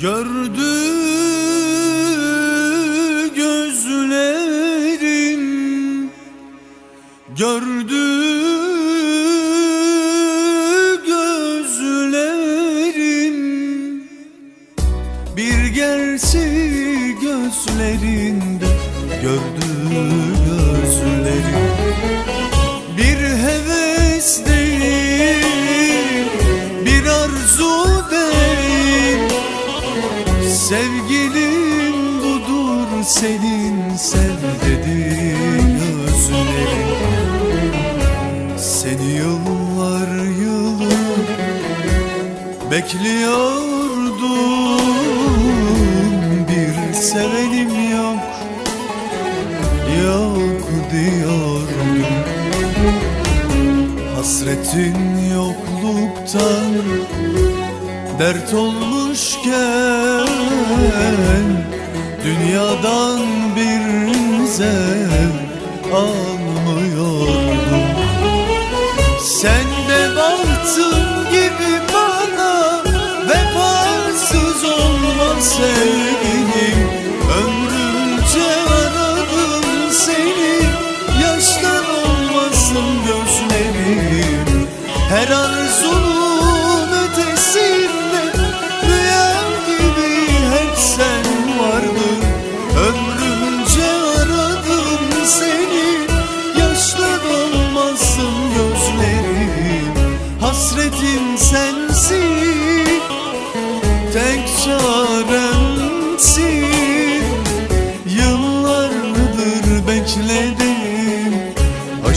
Gördü gözlerim Gördü gözlerim Bir gerçi gözlerinde Gördü gözlerim Sevgilim budur senin sev dedi gözlerin Seni yıllar yılı bekliyordum. Bir sevenim yok yok diyordum. Hasretin yokluktan Dert olmuşken Dünyadan bir zevk almıyordum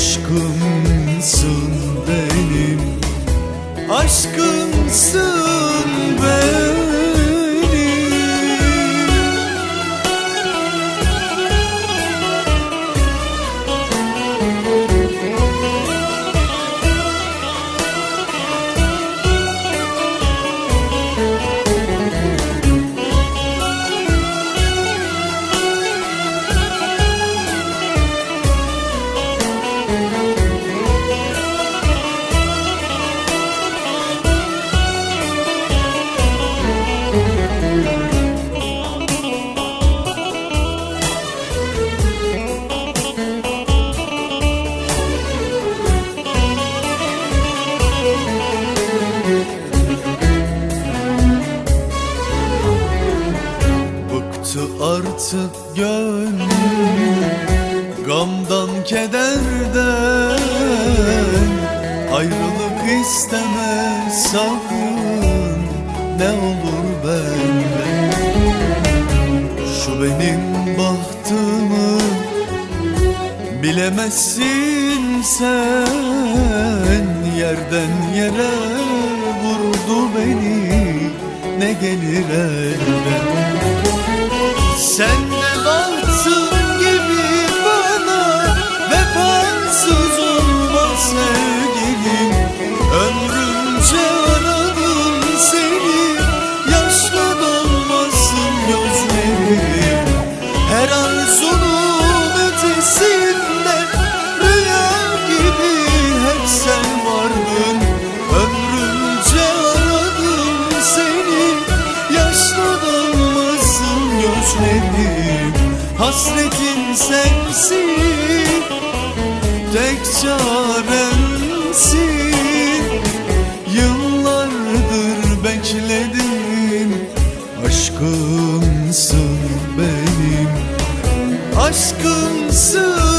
Aşkımsın benim. Aşkımsın benim artık gönlüm Gamdan kederden Ayrılık isteme sakın Ne olur benden. Şu benim bahtımı Bilemezsin sen Yerden yere vurdu beni Ne gelir elden sen gözlerim Hasretin sensin. Tek çaremsin. Yıllardır bekledim. Aşkımsın benim. Aşkımsın